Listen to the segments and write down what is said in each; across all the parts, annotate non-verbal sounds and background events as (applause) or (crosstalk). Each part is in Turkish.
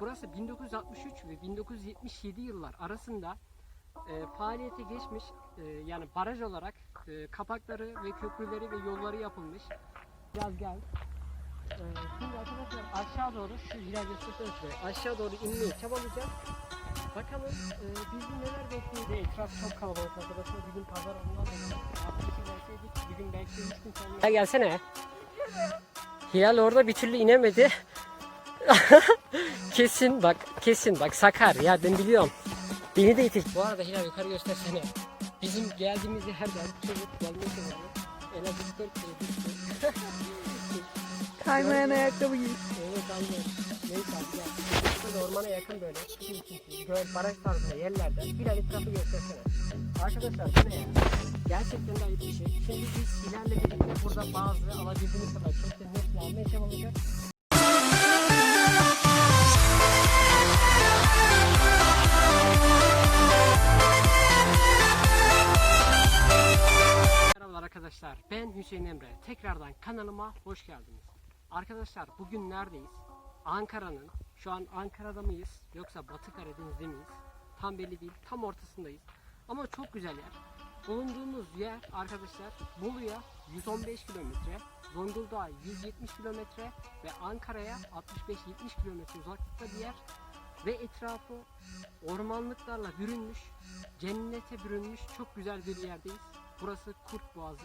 Burası 1963 ve 1977 yıllar arasında e, faaliyete geçmiş e, yani baraj olarak e, kapakları ve köprüleri ve yolları yapılmış. Biraz gel. E, şimdi arkadaşlar aşağı doğru şu şuraya. Aşağı doğru inmeyi çabalayacağız. Bakalım e, bizi neler bekleyecek. Etraf çok kalabalık arkadaşlar. Pazar ondan dolayı. Hafta içi gelseydik bugün belki üç gün sonra. Gelsene. Hilal orada bir türlü inemedi. (laughs) kesin bak kesin bak sakar ya ben biliyorum. Beni de yetiş. Bu arada Hilal yukarı göstersene. Bizim geldiğimiz yerden çocuk gelmek üzere. En az 4 kere düştü. Kaymayan ayakkabı giy. Evet aynen. Neyse abi gel. Böyle ormana yakın böyle. Göl, baraj tarzında yerlerde. Hilal etrafı göstersene. Arkadaşlar bu ne ya? Gerçekten de ayıp bir şey. Şimdi biz Hilal'le birlikte burada bazı alabildiğimiz kadar hepsini almaya çabalayacağız. Hüseyin Emre. Tekrardan kanalıma hoş geldiniz. Arkadaşlar bugün neredeyiz? Ankara'nın şu an Ankara'da mıyız yoksa Batı Karadeniz'de miyiz? Tam belli değil. Tam ortasındayız. Ama çok güzel yer. Bulunduğumuz yer arkadaşlar Bolu'ya 115 kilometre, Zonguldak'a 170 kilometre ve Ankara'ya 65-70 kilometre uzaklıkta bir yer ve etrafı ormanlıklarla bürünmüş, cennete bürünmüş çok güzel bir yerdeyiz. Burası Kurt Boğazı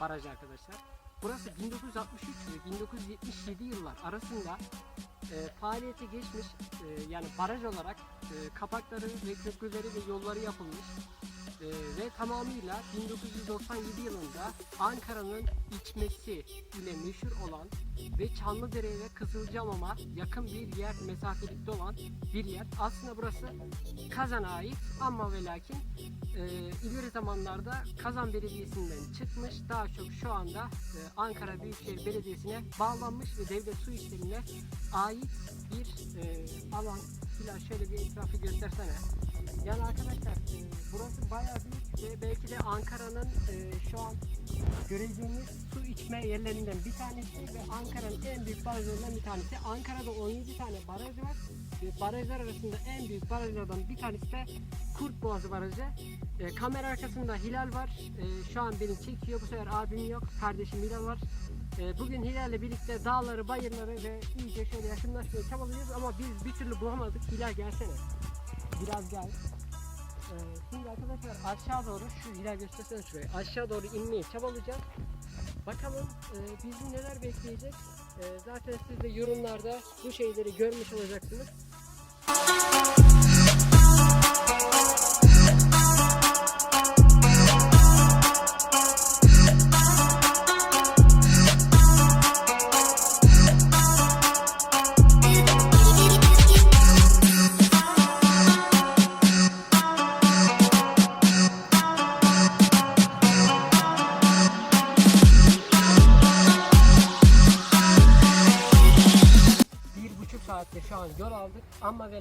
barajı arkadaşlar. Burası 1963 ve 1977 yıllar arasında e, faaliyete geçmiş e, yani baraj olarak e, kapakları ve köprüleri ve yolları yapılmış e, ve tamamıyla 1997 yılında Ankara'nın içmesi ile meşhur olan ve Çamlıdere ve Kızılcamam'a yakın bir yer mesafelikte olan bir yer. Aslında burası Kazan'a ait ama ve lakin e, ileri zamanlarda Kazan Belediyesi'nden çıkmış. Daha çok şu anda e, Ankara Büyükşehir Belediyesi'ne bağlanmış ve devlet su işlerine ait bir e, alan. Şöyle bir etrafı göstersene. Yani arkadaşlar e, burası bayağı büyük ve belki de Ankara'nın e, şu an göreceğimiz su içme yerlerinden bir tanesi ve Ankara'nın en büyük barajlarından bir tanesi. Ankara'da 17 tane baraj var ve barajlar arasında en büyük barajlardan bir tanesi de Kurt Boğazı Barajı. E, kamera arkasında Hilal var. E, şu an beni çekiyor. Bu sefer abim yok. Kardeşim Hilal var. E, bugün Hilal'le birlikte dağları, bayırları ve iyice şöyle yakınlaşmaya çabalıyoruz ama biz bir türlü bulamadık. Hilal gelsene. Biraz gel. Ee, şimdi arkadaşlar aşağı doğru şu Hilal göstersene şurayı. Aşağı doğru inmeyi çabalayacağız. Bakalım e, bizi neler bekleyecek. E, zaten siz de yorumlarda bu şeyleri görmüş olacaksınız.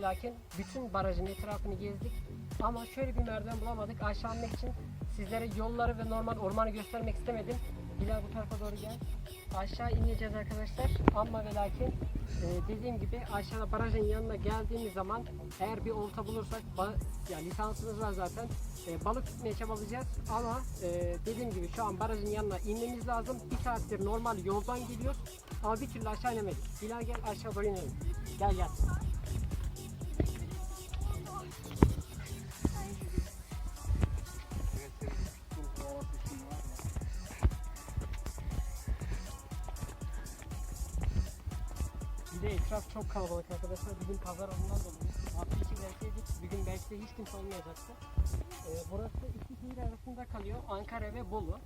Lakin bütün barajın etrafını gezdik. Ama şöyle bir merdiven bulamadık. Aşağı inmek için sizlere yolları ve normal ormanı göstermek istemedim. Bilal bu tarafa doğru gel. Aşağı ineceğiz arkadaşlar. Ama ve lakin e, dediğim gibi aşağıda barajın yanına geldiğimiz zaman eğer bir olta bulursak yani lisansımız var zaten. E, balık tutmaya çabalayacağız. Ama e, dediğim gibi şu an barajın yanına inmemiz lazım. Bir saattir normal yoldan gidiyoruz ama bir türlü aşağı inemedik. Bilal gel aşağı doğru inelim. Gel gel. Bir de etraf çok kalabalık arkadaşlar. Bugün pazar ondan dolayı. Hafta içi gelseydik bugün belki de hiç kimse olmayacaktı. Ee, burası iki şehir arasında kalıyor. Ankara ve Bolu.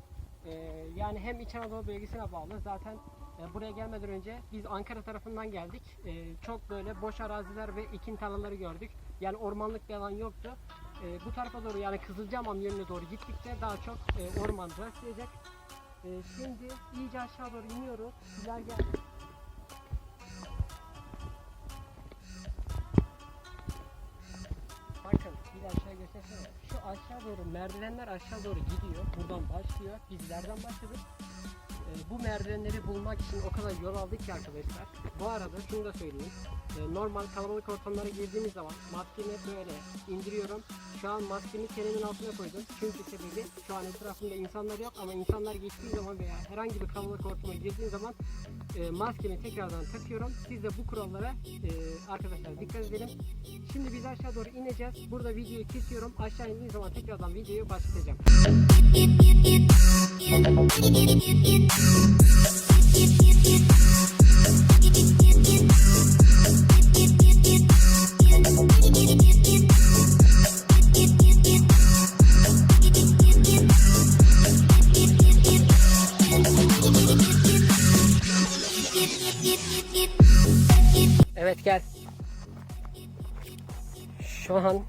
Ee, yani hem İç Anadolu bölgesine bağlı. Zaten e, buraya gelmeden önce biz Ankara tarafından geldik. Ee, çok böyle boş araziler ve ekin tarlaları gördük. Yani ormanlık bir alan yoktu. Ee, bu tarafa doğru yani Kızılcahamam yönüne doğru gittikçe daha çok e, orman rastlayacak. Ee, şimdi iyice aşağı doğru iniyoruz. Hilal gel. Okay. Aşağı doğru merdivenler aşağı doğru gidiyor. Buradan başlıyor. Bizlerden başladık. Ee, bu merdivenleri bulmak için o kadar yol aldık ki arkadaşlar. Bu arada şunu da söyleyeyim. e, normal kalabalık ortamlara girdiğimiz zaman maskemi böyle indiriyorum. Şu an maskemi çenemin altına koydum. Çünkü sebebi şu an etrafımda insanlar yok ama insanlar geçtiği zaman veya herhangi bir kalabalık ortama girdiğim zaman e, maskemi tekrardan takıyorum. Siz de bu kurallara e, arkadaşlar dikkat edelim. Şimdi biz aşağı doğru ineceğiz. Burada videoyu kesiyorum. Aşağı zaman tekrardan videoyu başlatacağım. Evet gel. Şu an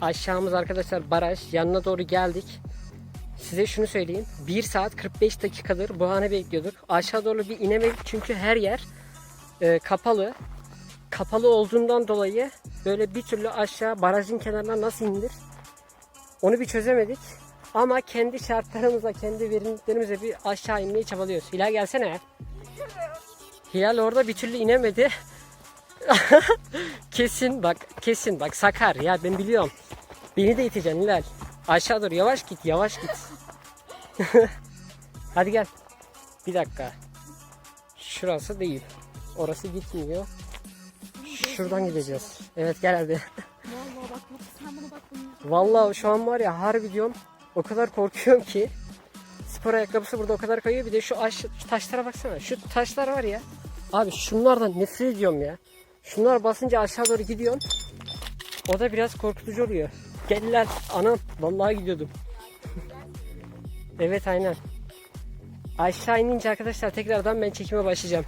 aşağımız arkadaşlar baraj. Yanına doğru geldik. Size şunu söyleyeyim. 1 saat 45 dakikadır bu anı bekliyorduk. Aşağı doğru bir inemedik çünkü her yer e, kapalı. Kapalı olduğundan dolayı böyle bir türlü aşağı barajın kenarına nasıl indir? Onu bir çözemedik. Ama kendi şartlarımıza, kendi verimliliklerimize bir aşağı inmeye çabalıyoruz. Hilal gelsene. Hilal orada bir türlü inemedi. (laughs) kesin bak kesin bak sakar ya ben biliyorum. Beni de iteceksin Hilal. Aşağı doğru yavaş git yavaş git. (laughs) Hadi gel. Bir dakika. Şurası değil. Orası gitmiyor. Şuradan gideceğiz. Evet gel hadi. Vallahi bak bak sen bana bak bunu. Vallahi şu an var ya harbi diyorum. O kadar korkuyorum ki. Spor ayakkabısı burada o kadar kayıyor. Bir de şu, aş, şu taşlara baksana. Şu taşlar var ya. Abi şunlardan nefret ediyorum ya. Şunlar basınca aşağı doğru gidiyorsun. O da biraz korkutucu oluyor. Geldiler. Anam vallahi gidiyordum. evet aynen. Aşağı inince arkadaşlar tekrardan ben çekime başlayacağım.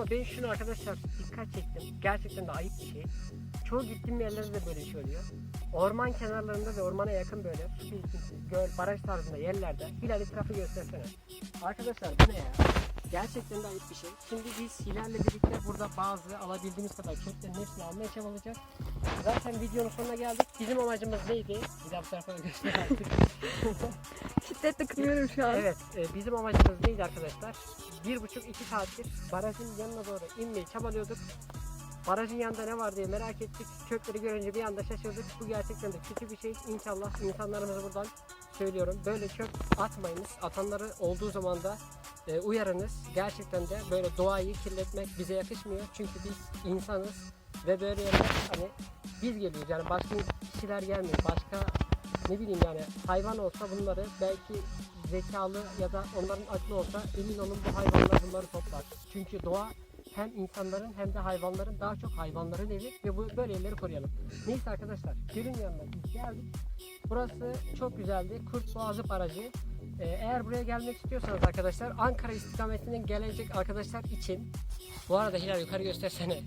Ama ben şunu arkadaşlar dikkat çektim. Gerçekten de ayıp bir şey. Çoğu gittiğim yerlerde de böyle şey oluyor. Orman kenarlarında ve ormana yakın böyle su birikintisi, göl, baraj tarzında yerlerde Hilal etrafı göstersene. Arkadaşlar bu ne ya? Gerçekten de ayıp bir şey. Şimdi biz Hilal'le birlikte burada bazı alabildiğimiz kadar çöplerin hepsini almaya çabalayacağız. Zaten videonun sonuna geldik. Bizim amacımız neydi? Bir daha bu tarafa da göster artık. (laughs) Şiddetle kınıyorum şu an. Evet, e, bizim amacımız neydi arkadaşlar? Bir buçuk iki saattir barajın yanına doğru inmeyi çabalıyorduk. Barajın yanında ne var diye merak ettik. Çöpleri görünce bir anda şaşırdık. Bu gerçekten de kötü bir şey. İnşallah insanlarımıza buradan söylüyorum. Böyle çöp atmayınız. Atanları olduğu zaman da e, uyarınız. Gerçekten de böyle doğayı kirletmek bize yakışmıyor. Çünkü biz insanız ve böyle yerler hani biz geliyoruz. Yani başka kişiler gelmiyor. Başka ne bileyim yani hayvan olsa bunları belki zekalı ya da onların aklı olsa emin olun bu hayvanlar bunları toplar. Çünkü doğa hem insanların hem de hayvanların daha çok hayvanların evi ve bu böyle yerleri koruyalım. Neyse arkadaşlar gölün yanına geldik. Burası çok güzeldi. Kurt Boğazı Barajı. Ee, eğer buraya gelmek istiyorsanız arkadaşlar Ankara istikametinden gelecek arkadaşlar için bu arada Hilal yukarı göstersene.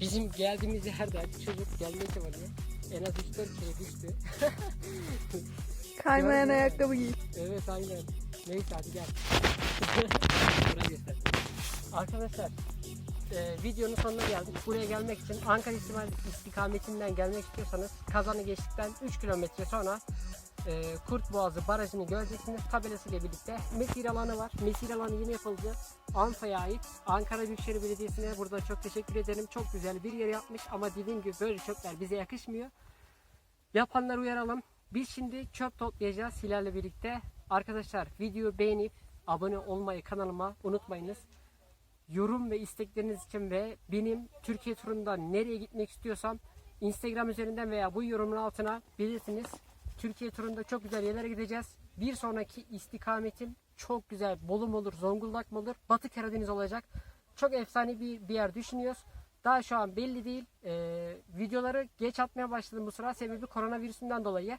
Bizim geldiğimiz yerden çocuk gelmeye çalışıyor. En az 3-4 kere düştü. (laughs) Kaymayan Görmüyorum. ayakkabı giy. Evet aynen. Neyse hadi gel. Buraya (laughs) göster. Arkadaşlar e, videonun sonuna geldik. Buraya gelmek için Ankara İstimal istikametinden gelmek istiyorsanız kazanı geçtikten 3 kilometre sonra e, Kurt Boğazı Barajı'nı göreceksiniz. Tabelası ile birlikte mesir alanı var. Mesir alanı yeni yapıldı. ANFA'ya ait. Ankara Büyükşehir Belediyesi'ne burada çok teşekkür ederim. Çok güzel bir yer yapmış ama dediğim gibi böyle çöpler bize yakışmıyor. Yapanları uyaralım. Biz şimdi çöp toplayacağız Hilal'le birlikte. Arkadaşlar videoyu beğenip abone olmayı kanalıma unutmayınız. Yorum ve istekleriniz için ve benim Türkiye turunda nereye gitmek istiyorsam Instagram üzerinden veya bu yorumun altına bilirsiniz. Türkiye turunda çok güzel yerlere gideceğiz. Bir sonraki istikametim çok güzel Bolu mu olur, Zonguldak mı olur, Batı Karadeniz olacak. Çok efsane bir, bir yer düşünüyoruz. Daha şu an belli değil. Ee, videoları geç atmaya başladım bu sıra. Sebebi koronavirüsünden dolayı.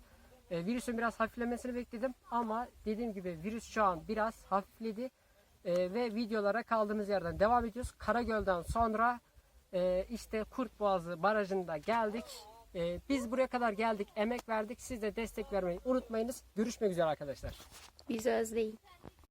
Ee, virüsün biraz hafiflemesini bekledim. Ama dediğim gibi virüs şu an biraz hafifledi. Ee, ve videolara kaldığımız yerden devam ediyoruz. Karagöl'den sonra e, işte Kurtboğazı barajında geldik. Ee, biz buraya kadar geldik, emek verdik. Siz de destek vermeyi unutmayınız. Görüşmek üzere arkadaşlar. Bizi özleyin.